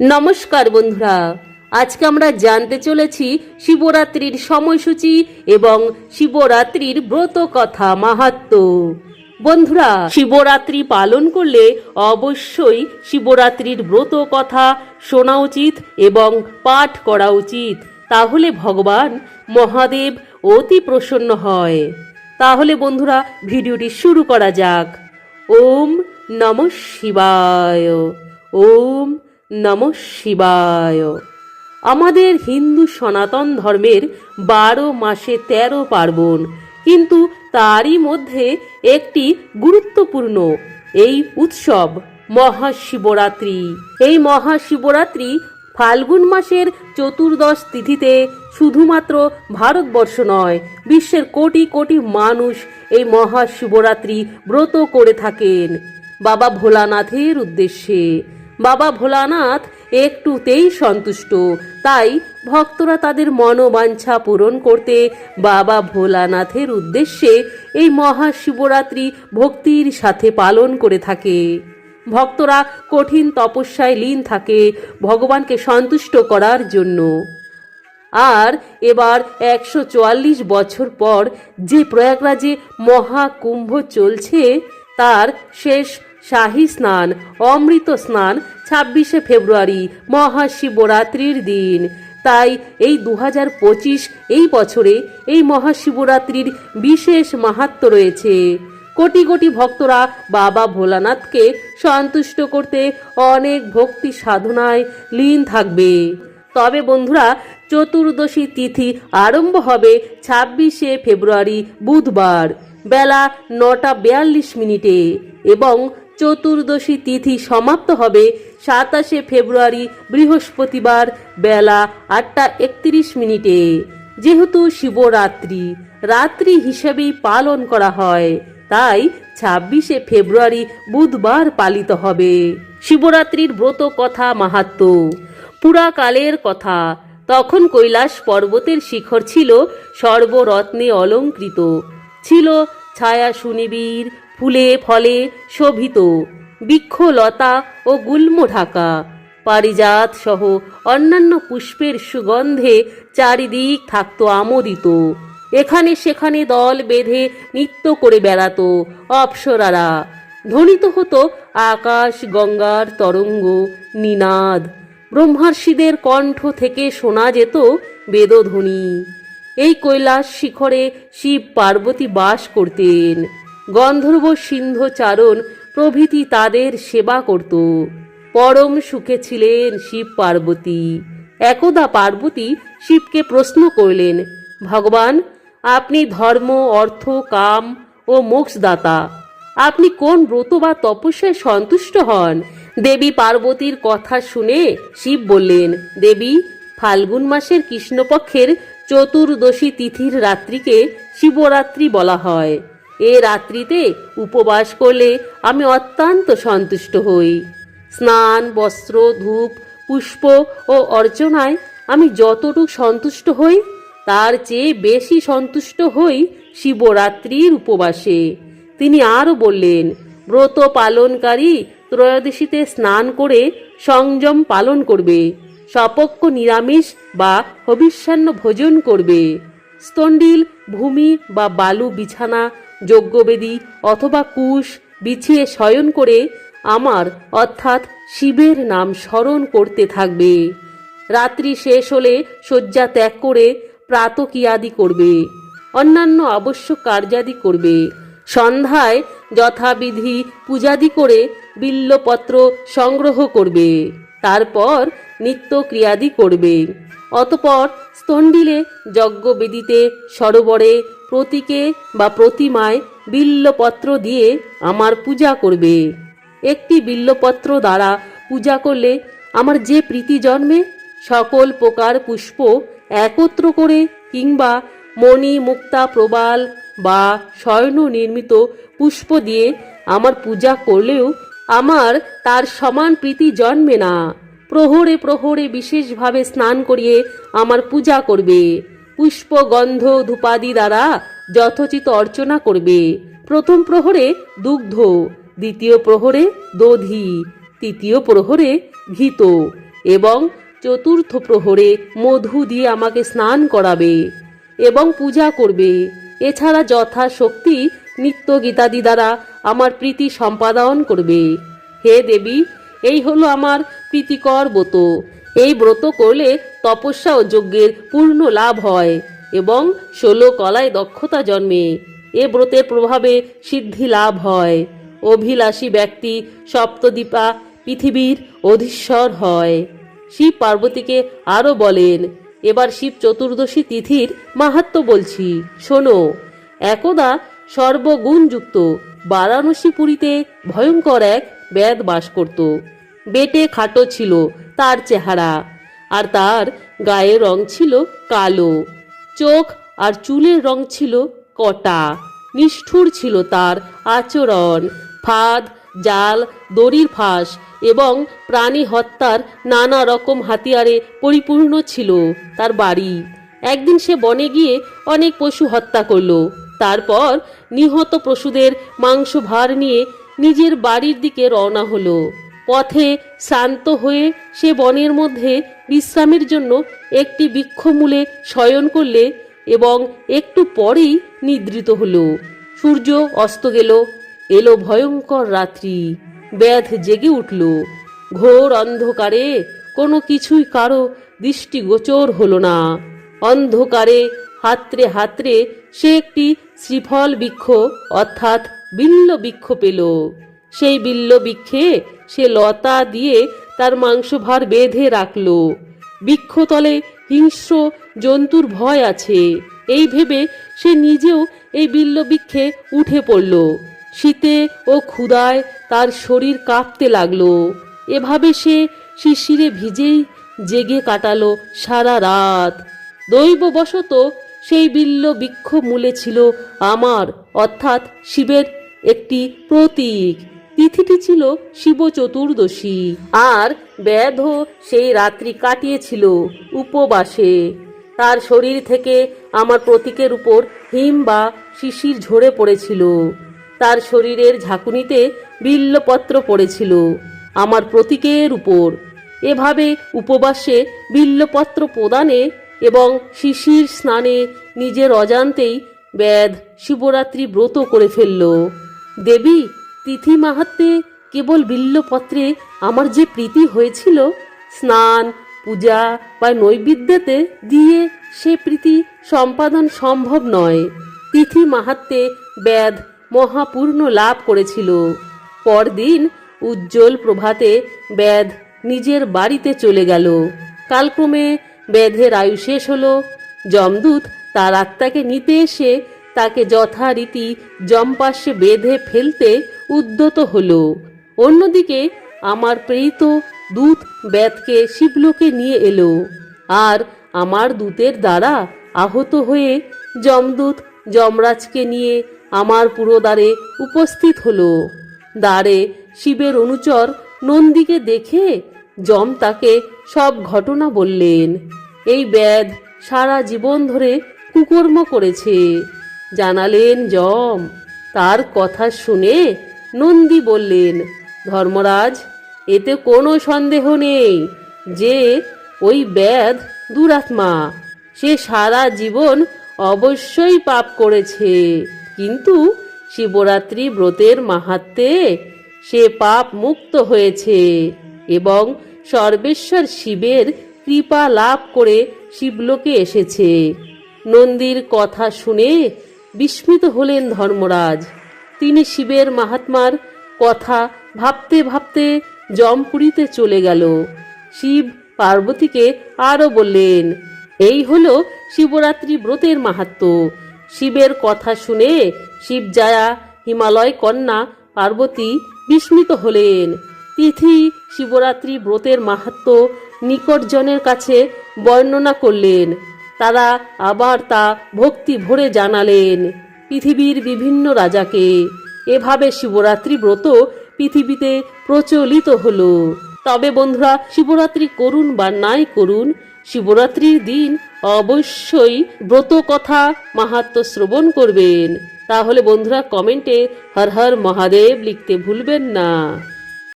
নমস্কার বন্ধুরা। আজকে আমরা জানতে চলেছি শিবরাত্রির সময়সূচি এবং শিবরাত্রির ব্রত কথা মাহাত্ম। বন্ধুরা, শিবরাত্রি পালন করলে অবশ্যই শিবরাত্রির ব্রত কথা শোনা উচিত এবং পাঠ করা উচিত। তাহলে ভগবান মহাদেব অতি প্রসন্ন হয়। তাহলে বন্ধুরা, ভিডিওটি শুরু করা যাক। ওম নম শিবায়। ওম নম শিবায়। আমাদের হিন্দু সনাতন ধর্মের বারো মাসে তেরো পার্বণ, কিন্তু তারই মধ্যে একটি গুরুত্বপূর্ণ, এই উৎসব মহাশিবরাত্রি। এই মহাশিবরাত্রি ফাল্গুন মাসের চতুর্দশ তিথিতে শুধুমাত্র ভারতবর্ষ নয়, বিশ্বের কোটি কোটি মানুষ এই মহাশিবরাত্রি ব্রত করে থাকেন। বাবা ভোলানাথের উদ্দেশ্যে বাবা ভোলানাথ একটুতেই সন্তুষ্ট। তাই ভক্তরা তাদের মনোবাঞ্ছা পূরণ করতে বাবা ভোলানাথের উদ্দেশ্যে এই মহাশিবরাত্রি ভক্তির সাথে পালন করে থাকে। ভক্তরা কঠিন তপস্যায় লীন থাকে ভগবানকে সন্তুষ্ট করার জন্য। আর এবার একশো চুয়াল্লিশ বছর পর যে প্রয়াগরাজে মহাকুম্ভ চলছে, তার শেষ শাহী স্নান, অমৃত স্নান, ছাব্বিশে ফেব্রুয়ারি মহাশিবরাত্রির দিন। তাই এই দু পঁচিশ, এই বছরে এই মহাশিবরাত্রির বিশেষ মাহাত্ম রয়েছে। কোটি কোটি ভক্তরা বাবা ভোলানাথকে সন্তুষ্ট করতে অনেক ভক্তি সাধনায় লীন থাকবে। তবে বন্ধুরা, চতুর্দশী তিথি আরম্ভ হবে ছাব্বিশে ফেব্রুয়ারি বুধবার বেলা নটা বিয়াল্লিশ মিনিটে এবং চতুর্দশী তিথি সমাপ্ত হবে সাতাশে ফেব্রুয়ারি বৃহস্পতিবার বেলা আটটা একত্রিশ মিনিটে। যেহেতু শিবরাত্রি, রাত্রি হিসেবেই পালন করা হয়, তাই ছাব্বিশে ফেব্রুয়ারি বুধবার পালিত হবে। শিবরাত্রির ব্রত কথা মাহাত্ম। পুরাকালের কথা। তখন কৈলাস পর্বতের শিখর ছিল সর্বরত্নে অলঙ্কৃত। ছিল ছায়া সুনিবিড় ফুলে ফলে শোভিত। বৃক্ষলতা ও গুল্ম ঢাকা। পারিজাত সহ অন্যান্য পুষ্পের সুগন্ধে চারিদিক থাকত আমোদিত। এখানে সেখানে দল বেঁধে নৃত্য করে বেড়াতো অপ্সরারা। ধ্বনিত হতো আকাশ, গঙ্গার তরঙ্গ, নিনাদ। ব্রহ্মার্ষিদের কণ্ঠ থেকে শোনা যেত বেদধ্বনি। এই কৈলাস শিখরে শিব পার্বতী বাস করতেন। গন্ধর্ব সিন্ধ চারণ প্রভৃতি তাদের সেবা করত। পরম সুখে ছিলেন শিব পার্বতী। একদা পার্বতী শিবকে প্রশ্ন করলেন, ভগবান, আপনি ধর্ম, অর্থ, কাম ও মোক্ষদাতা। আপনি কোন ব্রত বা তপস্যায় সন্তুষ্ট হন? দেবী পার্বতীর কথা শুনে শিব বললেন, দেবী, ফাল্গুন মাসের কৃষ্ণপক্ষের চতুর্দশী তিথির রাত্রিকে শিবরাত্রি বলা হয়। এ রাত্রিতে উপবাস করলে আমি অত্যন্ত সন্তুষ্ট হই। স্নান, বস্ত্র, ধূপ, পুষ্প ও অর্চনায় আমি যতটুক সন্তুষ্ট হই, তার চেয়ে বেশি সন্তুষ্ট হই শিবরাত্রির উপবাসে। তিনি আরও বললেন, ব্রত পালনকারী ত্রয়োদশীতে স্নান করে সংযম পালন করবে সপক্ষ নিরামিষ বা হবিষ্যান্ন ভোজন করবে। স্তন্ডিল, ভূমি বা বালু বিছানা যজ্ঞবেদী অথবা কুশ বিছিয়ে শয়ন করে আমার অর্থাৎ শিবের নাম স্মরণ করতে থাকবে। রাত্রি শেষ হলে শয্যা ত্যাগ করে প্রাতকিয়াদি করবে, অন্যান্য আবশ্যক কার্যাদি করবে। সন্ধ্যায় যথাবিধি পূজাদি করে বিল্লপত্র সংগ্রহ করবে, তারপর নিত্য ক্রিয়াদি করবে। অতপর স্তন্ডিলে যজ্ঞবেদিতে সরোবরে প্রতীকে বা প্রতিমায় বিল্লপত্র দিয়ে আমার পূজা করবে। একটি বিল্লপত্র দ্বারা পূজা করলে আমার যে প্রীতি জন্মে, সকল প্রকার পুষ্প একত্র করে কিংবা মণি, মুক্তা, প্রবাল বা স্বর্ণ নির্মিত পুষ্প দিয়ে আমার পূজা করলেও আমার তার সমান প্রীতি জন্মে না। প্রহরে প্রহরে বিশেষভাবে স্নান করিয়ে আমার পূজা করবে। পুষ্প গন্ধ ধূপাদি দ্বারা যথোচিত অর্চনা করবে। প্রথম প্রহরে দুগ্ধ, দ্বিতীয় প্রহরে দধি, তৃতীয় প্রহরে ঘিত এবং চতুর্থ প্রহরে মধু দিয়ে আমাকে স্নান করাবে এবং পূজা করবে। এছাড়া যথাশক্তি নিত্য গীতাদি দ্বারা আমার প্রীতি সম্পাদন করবে। হে দেবী, এই হলো আমার প্রীতিকর ব্রত। এই ব্রত করলে তপস্যা ও যজ্ঞের পূর্ণ লাভ হয় এবং ষোলো কলায় দক্ষতা জন্মে। এ ব্রতের প্রভাবে সিদ্ধি লাভ হয়। অভিলাষী ব্যক্তি সপ্তদীপা পৃথিবীর অধীশ্বর হয়। শিব পার্বতীকে আরও বলেন, এবার শিব চতুর্দশী তিথির মাহাত্ম বলছি। শোনো, একদা সর্বগুণযুক্ত বারাণসী পুরীতে ভয়ঙ্কর এক ব্যাদ বাস করত। বেটে খাটো ছিল তার চেহারা। আর তার গায়ের রং ছিল কালো। চোখ আর চুলের রং ছিল কটা। নিষ্ঠুর ছিল তার আচরণ। ফাঁদ, জাল, দড়ির ফাঁস এবং প্রাণী হত্যার নানা রকম হাতিয়ারে পরিপূর্ণ ছিল তার বাড়ি। একদিন সে বনে গিয়ে অনেক পশু হত্যা করল। তারপর নিহত পশুদের মাংস ভার নিয়ে নিজের বাড়ির দিকে রওনা হলো। পথে শান্ত হয়ে সে বনের মধ্যে বিশ্রামের জন্য একটি বৃক্ষমূলে শয়ন করলে এবং একটু পরেই নিদ্রিত হলো। সূর্য অস্ত গেল, এলো ভয়ঙ্কর রাত্রি, ব্যাধ জেগে উঠল। ঘোর অন্ধকারে কোনো কিছুই কারও দৃষ্টিগোচর হলো না। অন্ধকারে হাতড়ে হাতড়ে সে একটি শ্রীফল বৃক্ষ অর্থাৎ বিল্ল বৃক্ষ পেল। সেই বিল্ল বৃক্ষে সে লতা দিয়ে তার মাংসভার বেঁধে রাখল। বৃক্ষতলে হিংস্র জন্তুর ভয় আছে। এই ভেবে সে নিজেও এই বিল্ল বৃক্ষে উঠে পড়ল। শীতে ও ক্ষুদায় তার শরীর কাঁপতে লাগল। এভাবে সে শিশিরে ভিজেই জেগে কাটালো সারা রাত। দৈববশত সেই বিল্ল বৃক্ষ মূলে ছিল আমার, অর্থাৎ শিবের একটি প্রতীক। তিথিটি ছিল শিব চতুর্দশী। আর ব্যাধ সেই রাত্রি কাটিয়েছিল উপবাসে। তার শরীর থেকে আমার প্রতীকের উপর হিম বা শিশির ঝরে পড়েছিল। তার শরীরের ঝাঁকুনিতে বিল্লপত্র পড়েছিল আমার প্রতীকের উপর। এভাবে উপবাসে বিল্লপত্র প্রদানে এবং শিশির স্নানে নিজের অজান্তেই ব্যাধ শিবরাত্রি ব্রত করে ফেলল। দেবী তিথি মাহাত্মে কেবল বিল্লপত্রে আমার যে প্রীতি হয়েছিল, স্নান, পূজা বা নৈবেদ্যতে দিয়ে সে প্রীতি সম্পাদন সম্ভব নয়। তিথি মাহাত্মে ব্যাধ মহাপূর্ণ লাভ করেছিল। পরদিন উজ্জ্বল প্রভাতে ব্যাধ নিজের বাড়িতে চলে গেল। কালক্রমে ব্যাধের আয়ু শেষ হলো। যমদূত তার আত্মাকে নিতে এসে তাকে যথারীতি জম্পাশে বেঁধে ফেলতে উদ্যত হলো। অন্যদিকে আমার প্রেরিত দূত ব্যাধকে শিবলোকে নিয়ে এলো। আর আমার দূতের দ্বারা আহত হয়ে যমদূত যমরাজকে নিয়ে আমার পুরোদ্বারে উপস্থিত হলো। দ্বারে শিবের অনুচর নন্দীকে দেখে যম তাকে সব ঘটনা বললেন। এই ব্যাধ সারা জীবন ধরে কুকর্ম করেছে। জানালেন যম, তার কথা শুনে নন্দী বললেন, ধর্মরাজ, এতে কোনো সন্দেহ নেই যে ওই ব্যাধ দুরাত্মা। সে সারা জীবন অবশ্যই পাপ করেছে। কিন্তু শিবরাত্রি ব্রতের মাহাত্মে সে পাপ মুক্ত হয়েছে এবং সর্বেশ্বর শিবের কৃপা লাভ করে শিবলোকে এসেছে। নন্দীর কথা শুনে বিস্মিত হলেন ধর্মরাজ। তিনি শিবের মাহাত্মার কথা ভাবতে ভাবতে জমপুরীতে চলে গেল। শিব পার্বতীকে আরও বললেন, এই হলো শিবরাত্রি ব্রতের মাহাত্ম। শিবের কথা শুনে শিব শিবজায়া, হিমালয় কন্যা পার্বতী বিস্মিত হলেন। তিথি শিবরাত্রি ব্রতের মাহাত্ম নিকটজনের কাছে বর্ণনা করলেন। তারা আবার তা ভক্তি ভরে জানালেন। পৃথিবীর বিভিন্ন রাজাকে। এভাবে শিবরাত্রি ব্রত পৃথিবীতে প্রচলিত হলো। তবে বন্ধুরা, শিবরাত্রি করুন বা নাই করুন, শিবরাত্রির দিন অবশ্যই ব্রত কথা মাহাত্ম শ্রবণ করবেন। তাহলে বন্ধুরা, কমেন্টে হর হর মহাদেব লিখতে ভুলবেন না।